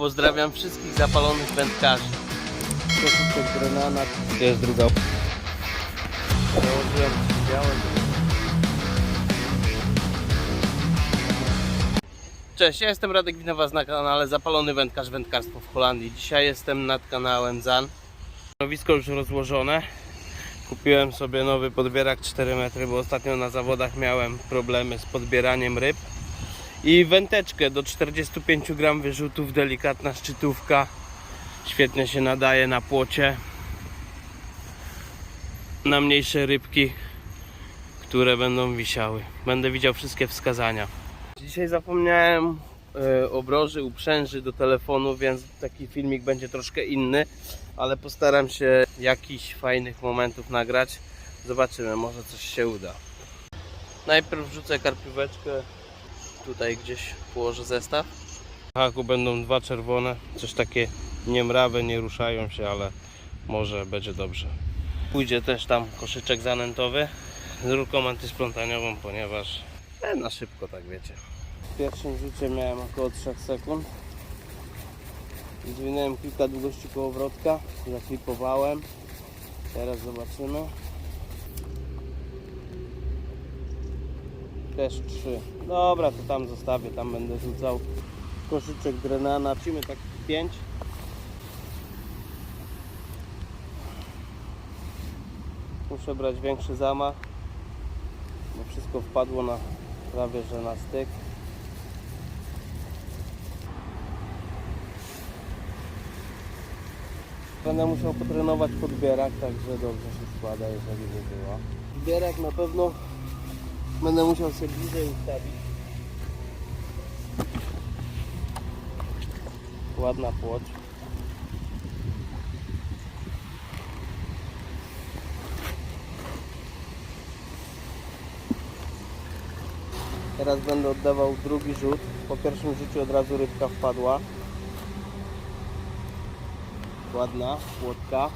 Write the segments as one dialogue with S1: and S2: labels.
S1: Pozdrawiam wszystkich zapalonych wędkarzy. Koszyczek granat. Jest druga. Założyłem białe. Cześć, ja jestem Radek Winowas na kanale Zapalony Wędkarz Wędkarstwo w Holandii. Dzisiaj jestem nad kanałem ZAN. Stanowisko już rozłożone. Kupiłem sobie nowy podbierak 4 metry, bo ostatnio na zawodach miałem problemy z podbieraniem ryb. I wędeczkę do 45 gram wyrzutów, delikatna szczytówka. Świetnie się nadaje na płocie. Na mniejsze rybki, które będą wisiały. Będę widział wszystkie wskazania. Dzisiaj zapomniałem e, obroży, uprzęży do telefonu, więc taki filmik będzie troszkę inny, ale postaram się jakichś fajnych momentów nagrać. Zobaczymy, może coś się uda. Najpierw wrzucę karpióweczkę, tutaj gdzieś położę zestaw. W haku będą dwa czerwone, coś takie niemrawe, nie ruszają się, ale może będzie dobrze. Pójdzie też tam koszyczek zanętowy z rurką antysplątaniową, ponieważ na szybko, tak wiecie. W pierwszym rzucie miałem około 3 sekund. Zwinąłem kilka długości kołowrotka, zaklipowałem. Teraz zobaczymy. Też 3. Dobra, to tam zostawię, tam będę rzucał koszyczek drenana. Wcimy tak 5. Muszę brać większy zamach, bo wszystko wpadło na prawie że na styk. Będę musiał potrenować podbierak, także dobrze się składa, jeżeli by było. Podbierak na pewno będę musiał sobie bliżej ustawić. Ładna płoć. Teraz będę oddawał drugi rzut. Po pierwszym rzucie od razu rybka wpadła. Ładna łódka.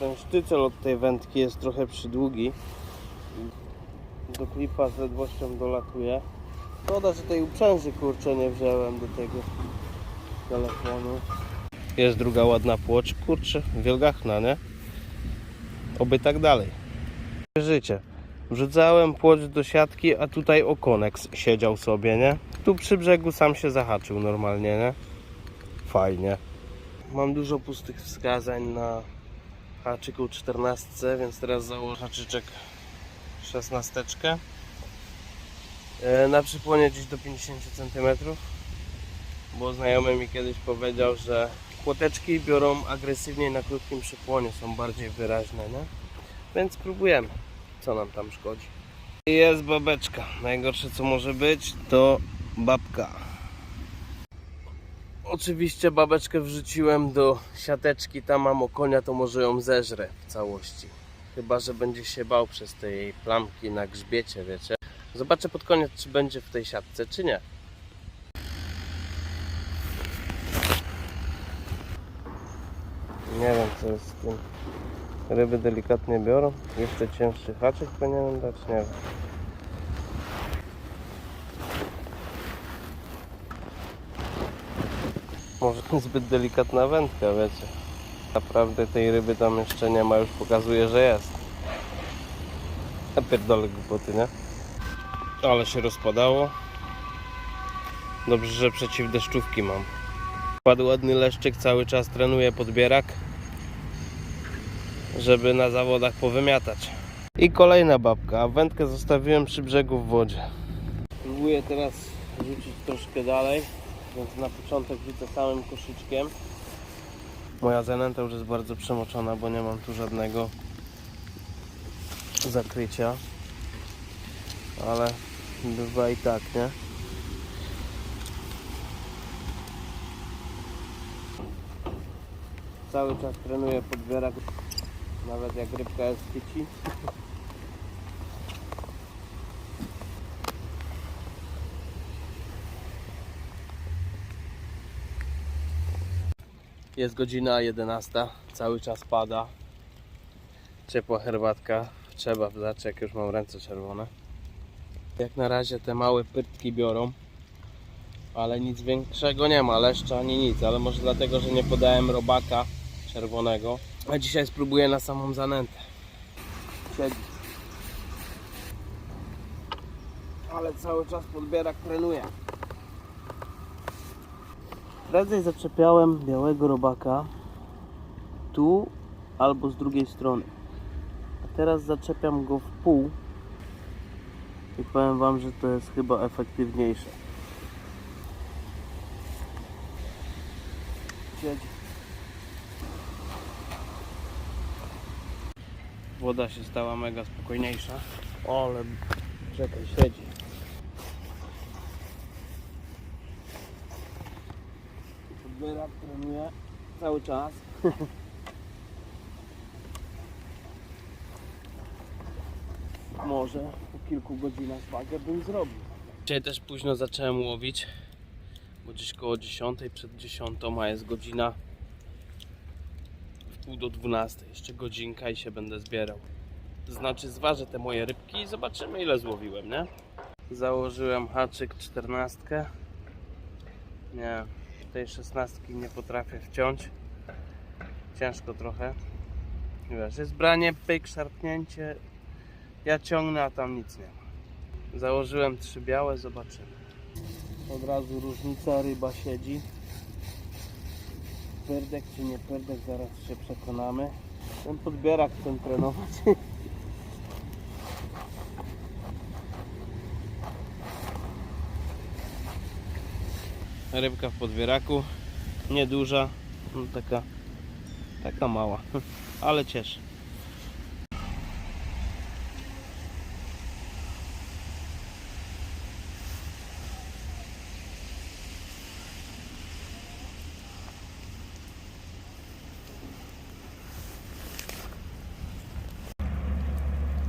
S1: Ten sztycel od tej wędki jest trochę przydługi. Do klipa z ledwością dolatuje. Szkoda, że tej uprzęży kurczę nie wziąłem do tego telefonu. Jest druga ładna płocz, kurczę, wielgachna, nie? Oby tak dalej. Życie. Wrzucałem płocz do siatki, a tutaj okonek siedział sobie, nie? Tu przy brzegu sam się zahaczył normalnie, nie? Fajnie. Mam dużo pustych wskazań na haczyku 14, więc teraz założę haczyczek 16. E, Na przypłonie gdzieś do 50 cm, bo znajomy mi kiedyś powiedział, że kłoteczki biorą agresywniej na krótkim przypłonie, są bardziej wyraźne, nie? Więc spróbujemy, co nam tam szkodzi. Jest babeczka. Najgorsze co może być to babka. Oczywiście babeczkę wrzuciłem do siateczki, tam mam konia, to może ją zeżrę w całości. Chyba, że będzie się bał przez te jej plamki na grzbiecie, wiecie. Zobaczę pod koniec, czy będzie w tej siatce, czy nie. Nie wiem, co jest z tym. Ryby delikatnie biorą. Jeszcze cięższy haczyk powinienem dać, nie wiem. Może zbyt delikatna wędka, wiecie. Naprawdę tej ryby tam jeszcze nie ma, już pokazuje, że jest. Ja pierdolę głupoty, nie? Ale się rozpadało. Dobrze, że przeciwdeszczówki mam. Padł ładny leszczyk, cały czas trenuję podbierak, żeby na zawodach powymiatać. I kolejna babka, a wędkę zostawiłem przy brzegu w wodzie. Próbuję teraz rzucić troszkę dalej, więc na początek rzucę samym koszyczkiem. Moja zanęta już jest bardzo przemoczona, bo nie mam tu żadnego zakrycia. Ale bywa i tak, nie? Cały czas trenuję podbierak, nawet jak rybka jest chyci. Jest godzina 11, cały czas pada. Ciepła herbatka, trzeba wdać, jak już mam ręce czerwone. Jak na razie te małe pyrtki biorą, Ale nic większego nie ma, leszcza ani nic, ale może dlatego, że nie podałem robaka czerwonego. A dzisiaj spróbuję na samą zanętę. Siedzi. Ale cały czas podbierak trenuje. Prędzej zaczepiałem białego robaka tu albo z drugiej strony. A teraz zaczepiam go w pół i powiem Wam, że to jest chyba efektywniejsze. Siedzi. Woda się stała mega spokojniejsza. Ale czekaj, siedzi. Podbierak trenuje cały czas. Może po kilku godzinach wagę bym zrobił. Dzisiaj też późno zacząłem łowić, bo gdzieś koło 10, przed 10, a jest godzina w pół do 12. Jeszcze godzinka i się będę zbierał. To znaczy zważę te moje rybki i zobaczymy ile złowiłem, nie? Założyłem haczyk 14. Nie, tej 16 nie potrafię wciąć. Ciężko trochę. Wiesz, jest branie, pyk, szarpnięcie. Ja ciągnę, a tam nic nie ma. Założyłem trzy białe, zobaczymy. Od razu różnica, ryba siedzi. Perdek czy nie perdek, zaraz się przekonamy. Ten podbierak chcę trenować. Rybka w podbieraku, nieduża, no taka, taka mała, ale cieszy.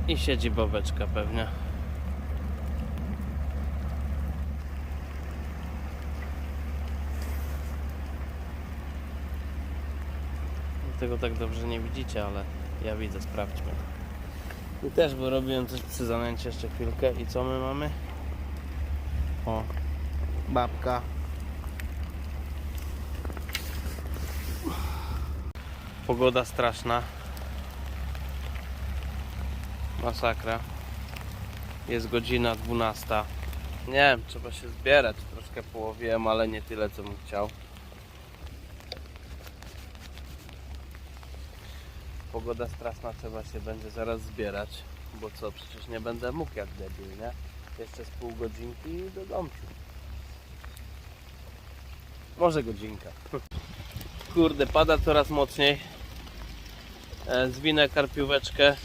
S1: I siedzi bobeczka pewnie. Tego tak dobrze nie widzicie, ale ja widzę, sprawdźmy. I też, bo robiłem coś przy zanęcie jeszcze chwilkę. I co my mamy? O, babka. Pogoda straszna. Masakra. Jest godzina 12. Nie wiem, trzeba się zbierać. Troszkę połowiłem, ale nie tyle, co bym chciał. Pogoda straszna, trzeba się będzie zaraz zbierać. Bo co, przecież nie będę mógł jak debil, nie? Jeszcze z pół godzinki do domku. Może godzinka. Kurde, pada coraz mocniej. E, Zwinę karpióweczkę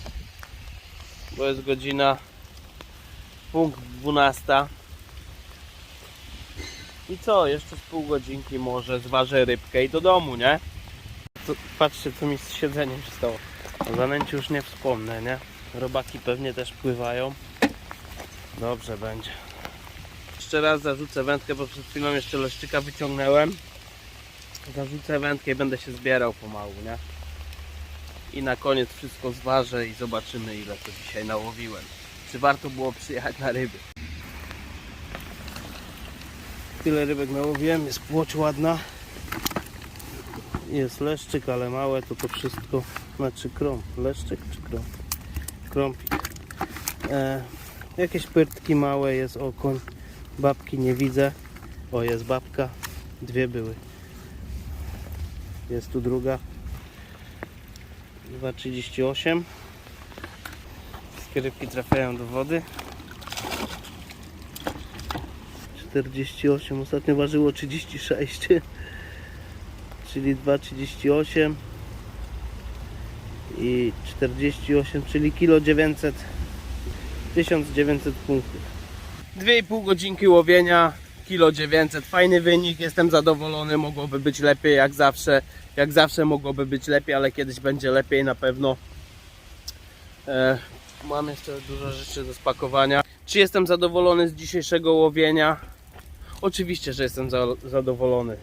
S1: bo jest godzina punkt 12 i co, jeszcze z pół godzinki może zważę rybkę i do domu, nie? Patrzcie co mi z siedzeniem się stało o zanęciu już nie wspomnę, nie? robaki pewnie też pływają dobrze będzie jeszcze raz zarzucę wędkę, bo przed chwilą jeszcze leszczyka wyciągnąłem zarzucę wędkę i będę się zbierał pomału, nie? i na koniec wszystko zważę i zobaczymy ile to dzisiaj nałowiłem. Czy warto było przyjechać na ryby? Tyle rybek nałowiłem, jest płoć ładna. Jest leszczyk, ale małe to to wszystko, znaczy krom. Leszczyk czy krom? Krąpik. E, jakieś pyrtki małe, jest okoń. Babki nie widzę. O, jest babka. Dwie były. Jest tu druga. 2,38 Wszystkie rybki trafiają do wody 48 ostatnio ważyło 36 czyli 2,38 i 48 czyli kilo 900 1900 punktów 2,5 godzinki łowienia kilo 900 fajny wynik jestem zadowolony mogłoby być lepiej jak zawsze jak zawsze mogłoby być lepiej, ale kiedyś będzie lepiej na pewno. E, mam jeszcze dużo rzeczy do spakowania. Czy jestem zadowolony z dzisiejszego łowienia? Oczywiście, że jestem za, zadowolony.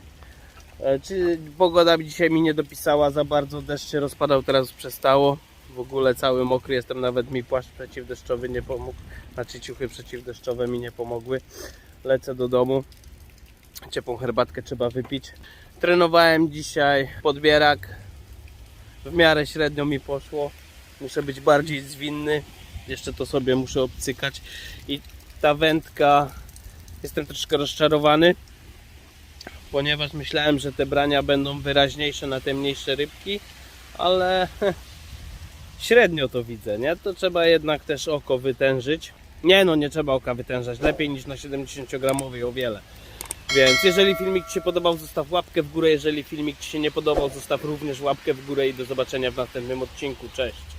S1: E, czy pogoda dzisiaj mi nie dopisała za bardzo, deszcz się rozpadał, teraz przestało. W ogóle cały mokry jestem, nawet mi płaszcz przeciwdeszczowy nie pomógł. Znaczy ciuchy przeciwdeszczowe mi nie pomogły. Lecę do domu. Ciepłą herbatkę trzeba wypić. Trenowałem dzisiaj podbierak. W miarę średnio mi poszło. Muszę być bardziej zwinny. Jeszcze to sobie muszę obcykać. I ta wędka, jestem troszkę rozczarowany, ponieważ myślałem, że te brania będą wyraźniejsze na te mniejsze rybki, ale średnio to widzę, nie? To trzeba jednak też oko wytężyć. Nie no, nie trzeba oka wytężać, lepiej niż na 70 gramowej o wiele. Więc jeżeli filmik Ci się podobał, zostaw łapkę w górę. Jeżeli filmik Ci się nie podobał, zostaw również łapkę w górę i do zobaczenia w następnym odcinku. Cześć!